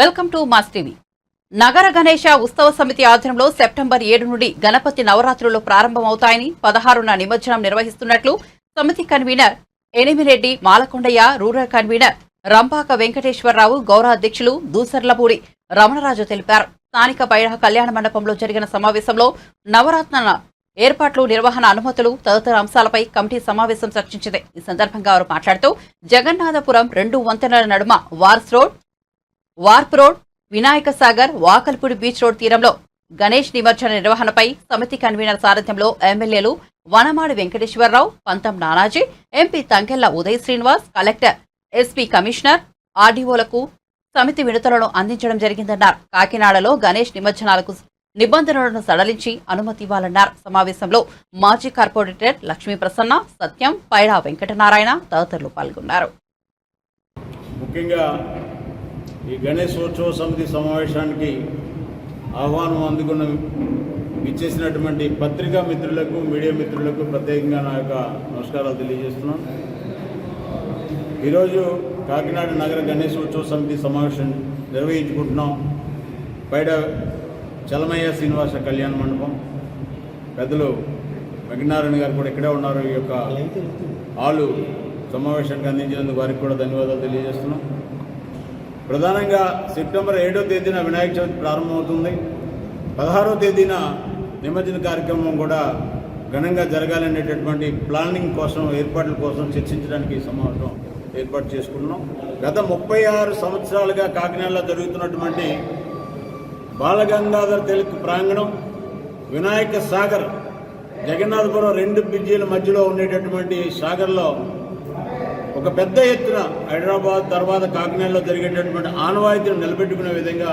Welcome to mass TV. నగర గణేష ఉత్సవ సమితి ఆధ్వర్యంలో సెప్టెంబర్ ఏడు నుండి గణపతి నవరాత్రులు ప్రారంభమవుతాయని పదహారున నిమజ్జనం నిర్వహిస్తున్నట్లు సమితి convener Enimireddy Malakondaiah rural convener Rampaka Venkateswararao గౌరవ అధ్యక్షులు దూసర్లపూడి రమణరాజు తెలిపారు. స్థానిక బైరహ కళ్యాణ మండపంలో జరిగిన సమావేశంలో నవరాత్రుల ఏర్పాట్లు నిర్వహణ అనుమతులు తదితర అంశాలపై కమిటీ సమావేశం చర్చించింది. ఈ సందర్భంగా వారు మాట్లాడుతూ జగన్నాథపురం రెండు వంతెనల నడుమ wharf road wharf road Vinayaka Sagar Vakalapudi beach road తీరంలో గణేష్ నిమజ్జన నిర్వహణపై సమితి కన్వీనర్ సారథ్యంలో ఎమ్మెల్యేలు Vanamadi Venkateswararao Pantham Nanaji MP Tankella Uday Srinivas collector SP commissioner ఆర్డీఓలకు సమితి విడతలను అందించడం జరిగిందన్నారు. కాకినాడలో గణేష్ నిమజ్జనాలకు నిబంధనలను సడలించి అనుమతి ఇవ్వాలన్నారు. సమావేశంలో మాజీ కార్పొరేటర్ లక్ష్మీ ప్రసన్న సత్యం పైడా వెంకటనారాయణ తదితరులు పాల్గొన్నారు. ముఖ్యంగా ఈ గణేశోత్సవ సమితి సమావేశానికి ఆహ్వానం అందుకున్న ఇచ్చేసినటువంటి పత్రికా మిత్రులకు మీడియా మిత్రులకు ప్రత్యేకంగా నా యొక్క నమస్కారాలు తెలియజేస్తున్నాను ఈరోజు కాకినాడ నగర గణేశోత్సవ సమితి సమావేశం నిర్వహించుకుంటున్నాం. బయట చలమయ్య శ్రీనివాస కళ్యాణ మండపం. పెద్దలు వెంకటనారాయణ గారు కూడా ఇక్కడే ఉన్నారు. ఈ యొక్క ఆలు సమావేశానికి అందించినందుకు వారికి కూడా ధన్యవాదాలు తెలియజేస్తున్నాం. ప్రధానంగా సెప్టెంబర్ ఏడో తేదీన వినాయక చవితి ప్రారంభమవుతుంది. పదహారో తేదీన నిమజ్జన కార్యక్రమం కూడా ఘనంగా జరగాలనేటటువంటి ప్లానింగ్ కోసం ఏర్పాట్ల కోసం చర్చించడానికి సమావేశం ఏర్పాటు చేసుకుంటున్నాం. గత ముప్పై ఆరు సంవత్సరాలుగా కాకినాడలో జరుగుతున్నటువంటి బాలగంగాధర్ తెలుగు ప్రాంగణం వినాయక సాగర్ జగన్నాథపురం రెండు బ్రిడ్జీల మధ్యలో ఉండేటటువంటి సాగర్లో ఒక పెద్ద ఎత్తున హైదరాబాద్ తర్వాత కాకినాడలో జరిగేటటువంటి ఆనవాయితీని నిలబెట్టుకునే విధంగా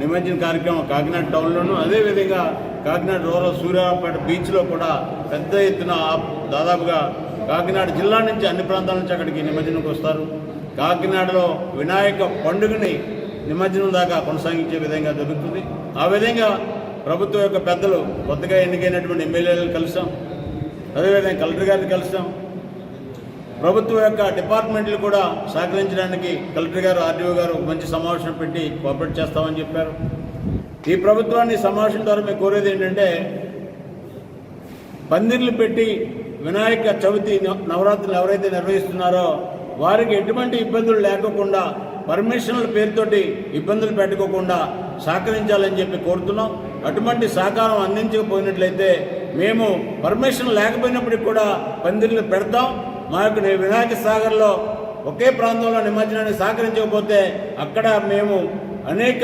నిమజ్జన కార్యక్రమం కాకినాడ టౌన్లోను అదేవిధంగా కాకినాడ రూరల్ సూర్యాపేట బీచ్లో కూడా పెద్ద ఎత్తున దాదాపుగా కాకినాడ జిల్లా నుంచి అన్ని ప్రాంతాల నుంచి అక్కడికి నిమజ్జనంకి వస్తారు. కాకినాడలో వినాయక పండుగని నిమజ్జనం దాకా కొనసాగించే విధంగా జరుగుతుంది. ఆ విధంగా ప్రభుత్వం యొక్క పెద్దలు కొత్తగా ఎన్నికైనటువంటి ఎమ్మెల్యేలను కలిసాం. అదేవిధంగా కలెక్టర్ గారిని కలిసాం. ప్రభుత్వం యొక్క డిపార్ట్మెంట్లు కూడా సహకరించడానికి కలెక్టర్ గారు ఆర్డీఓ గారు మంచి సమావేశం పెట్టి కోఆపరేట్ చేస్తామని చెప్పారు. ఈ ప్రభుత్వాన్ని సమావేశం ద్వారా మేము కోరేది ఏంటంటే పందిర్లు పెట్టి వినాయక చవితి నవరాత్రులు ఎవరైతే నిర్వహిస్తున్నారో వారికి ఎటువంటి ఇబ్బందులు లేకోకుండా పర్మిషన్ల పేరుతోటి ఇబ్బందులు పెట్టుకోకుండా సహకరించాలని చెప్పి కోరుతున్నాం. అటువంటి సహకారం అందించకపోయినట్లయితే మేము పర్మిషన్ లేకపోయినప్పటికి కూడా పందిర్లు పెడతాం. మా యొక్క వినాయక సాగర్లో ఒకే ప్రాంతంలో నిమజ్జనాన్ని సహకరించకపోతే అక్కడ మేము అనేక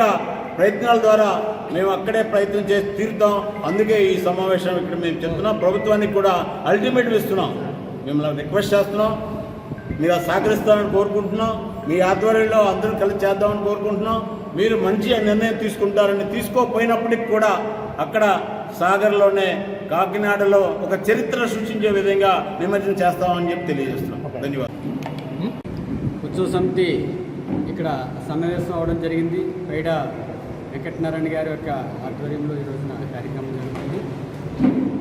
ప్రయత్నాల ద్వారా మేము అక్కడే ప్రయత్నం చేసి తీరుతాం. అందుకే ఈ సమావేశం ఇక్కడ మేము చెప్తున్నాం. ప్రభుత్వానికి కూడా అల్టిమేట్ ఇస్తున్నాం. మిమ్మల్ని రిక్వెస్ట్ చేస్తున్నాం. మీరు సహకరిస్తారని కోరుకుంటున్నాం. మీ ఆధ్వర్యంలో అందరం కలిసి చేద్దామని కోరుకుంటున్నాం. మీరు మంచి నిర్ణయం తీసుకుంటారని తీసుకోకపోయినప్పటికి కూడా అక్కడ సాగర్లోనే కాకినాడలో ఒక చరిత్ర సృష్టించే విధంగా నిమజ్జనం చేస్తామని చెప్పి తెలియజేస్తున్నాం. ధన్యవాదాలు. ఉత్సవ సమితి ఇక్కడ సమావేశం అవడం జరిగింది. పైడ వెంకటనారాయణ గారి యొక్క ఆధ్వర్యంలో ఈ రోజున కార్యక్రమం జరుగుతుంది.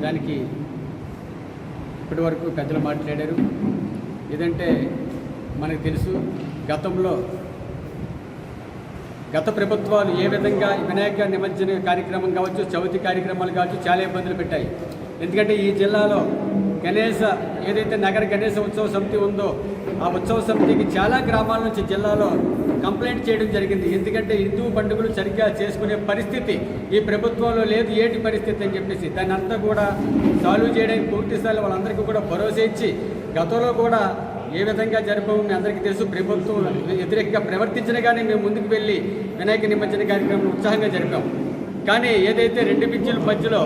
దానికి ఇప్పటి వరకు పెద్దలు మాట్లాడారు. ఏదంటే మనకు తెలుసు గతంలో గత ప్రభుత్వాలు ఏ విధంగా వినాయక నిమజ్జన కార్యక్రమం కావచ్చు చవితి కార్యక్రమాలు కావచ్చు చాలా ఇబ్బందులు పెట్టాయి. ఎందుకంటే ఈ జిల్లాలో గణేశ ఏదైతే నగర గణేశ ఉత్సవ సమితి ఉందో ఆ ఉత్సవ సమితికి చాలా గ్రామాల నుంచి జిల్లాలో కంప్లైంట్ చేయడం జరిగింది. ఎందుకంటే హిందూ పండుగలు సరిగ్గా చేసుకునే పరిస్థితి ఈ ప్రభుత్వంలో లేదు ఏటి పరిస్థితి అని చెప్పేసి. దాన్ని అంతా కూడా సాల్వ్ చేయడానికి పూర్తి స్థాయిలో వాళ్ళందరికీ కూడా భరోసా ఇచ్చి గతంలో కూడా ఏ విధంగా జరిపాము మీ అందరికీ తెలుసు. ప్రభుత్వం వ్యతిరేకంగా ప్రవర్తించిన కానీ మేము ముందుకు వెళ్ళి వినాయక నిమజ్జన కార్యక్రమం ఉత్సాహంగా జరిపాము కానీ ఏదైతే రెండు పిచ్చిల మధ్యలో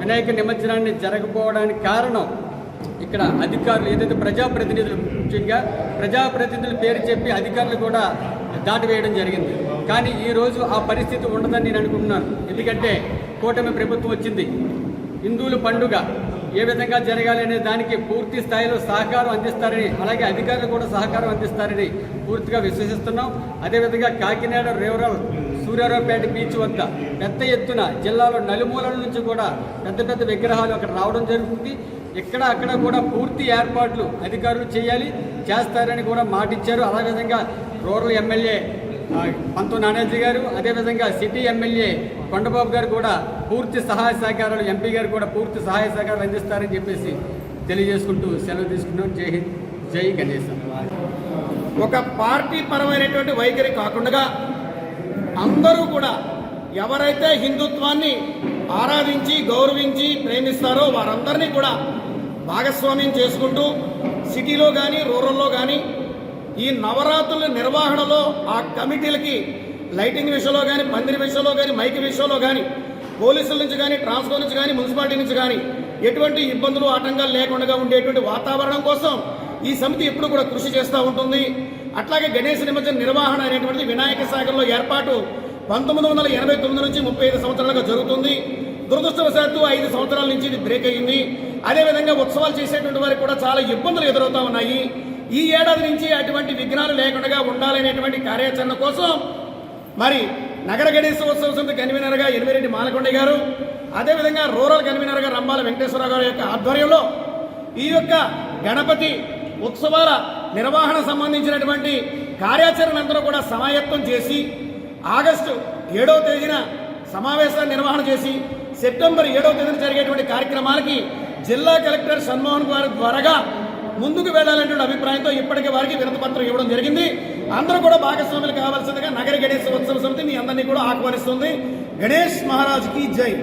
వినాయక నిమజ్జనాన్ని జరగకపోవడానికి కారణం ఇక్కడ అధికారులు ఏదైతే ప్రజాప్రతినిధులు ముఖ్యంగా ప్రజాప్రతినిధుల పేరు చెప్పి అధికారులు కూడా దాటివేయడం జరిగింది. కానీ ఈరోజు ఆ పరిస్థితి ఉండదని నేను అనుకుంటున్నాను. ఎందుకంటే కూటమి ప్రభుత్వం వచ్చింది. హిందువుల పండుగ ఏ విధంగా జరగాలి అనే దానికి పూర్తి స్థాయిలో సహకారం అందిస్తారని అలాగే అధికారులు కూడా సహకారం అందిస్తారని పూర్తిగా విశ్వసిస్తున్నాం. అదేవిధంగా కాకినాడ రేవరల్ సూర్యారావుపేట బీచ్ వద్ద పెద్ద ఎత్తున జిల్లాలో నలుమూలల నుంచి కూడా పెద్ద పెద్ద విగ్రహాలు అక్కడ రావడం జరుగుతుంది. ఇక్కడ అక్కడ కూడా పూర్తి ఏర్పాట్లు అధికారులు చేయాలి చేస్తారని కూడా మాటిచ్చారు. అదేవిధంగా రూరల్ ఎమ్మెల్యే పంతు నానాజీ గారు అదేవిధంగా సిటీ ఎమ్మెల్యే కొండబాబు గారు కూడా పూర్తి సహాయ సహకారాలు ఎంపీ గారు కూడా పూర్తి సహాయ సహకారాలు అందిస్తారని చెప్పేసి తెలియజేసుకుంటూ సెలవు తీసుకున్నాం. జై హింద్ జై గణేశం ఒక పార్టీ పరమైనటువంటి వైఖరి కాకుండా అందరూ కూడా ఎవరైతే హిందుత్వాన్ని ఆరాధించి గౌరవించి ప్రేమిస్తారో వారందరినీ కూడా భాగస్వామ్యం చేసుకుంటూ సిటీలో కానీ రూరల్లో కానీ ఈ నవరాత్రుల నిర్వహణలో ఆ కమిటీలకి లైటింగ్ విషయంలో కానీ పందిరి విషయంలో కానీ మైక్ విషయంలో కానీ పోలీసుల నుంచి కానీ ట్రాన్స్పోర్ట్ నుంచి కానీ మున్సిపాలిటీ నుంచి కానీ ఎటువంటి ఇబ్బందులు ఆటంకాలు లేకుండా ఉండేటువంటి వాతావరణం కోసం ఈ సమితి ఎప్పుడు కూడా కృషి చేస్తూ ఉంటుంది. అట్లాగే గణేష్ నిమజ్జన నిర్వహణ అనేటువంటిది వినాయక సాగర్లో ఏర్పాటు పంతొమ్మిది వందల ఎనభై తొమ్మిది నుంచి ముప్పై ఐదు సంవత్సరాలుగా జరుగుతుంది. దురదృష్టవశాత్తు ఐదు సంవత్సరాల నుంచి ఇది బ్రేక్ అయ్యింది. అదేవిధంగా ఉత్సవాలు చేసేటువంటి వారికి కూడా చాలా ఇబ్బందులు ఎదురవుతా ఉన్నాయి. ఈ ఏడాది నుంచి అటువంటి విఘ్నాలు లేకుండా ఉండాలనేటువంటి కార్యాచరణ కోసం మరి నగర గణేశ ఉత్సవ సమితి కన్వీనర్గా ఎనిమిరెడ్డి మాలకొండ గారు అదేవిధంగా రూరల్ కన్వీనర్గా రంబాల వెంకటేశ్వరరావు గారి యొక్క ఆధ్వర్యంలో ఈ యొక్క గణపతి ఉత్సవాల నిర్వహణ సంబంధించినటువంటి కార్యాచరణ అందరూ కూడా సమాయత్తం చేసి ఆగస్టు ఏడవ తేదీన సమావేశాన్ని నిర్వహణ చేసి సెప్టెంబర్ ఏడవ తేదీన జరిగేటువంటి కార్యక్రమాలకి జిల్లా కలెక్టర్ సన్మోహన్ గారి ద్వారాగా ముందుకు వెళ్ళాలనే అభిప్రాయంతో ఇప్పటికే వారికి వినతిపత్రం ఇవ్వడం జరిగింది. అందరూ కూడా భాగస్వాములు కావాల్సిందిగా నగర గణేష్ ఉత్సవ సమితి మీ అందరినీ కూడా ఆహ్వానిస్తుంది. గణేష్ మహారాజ్కి జై.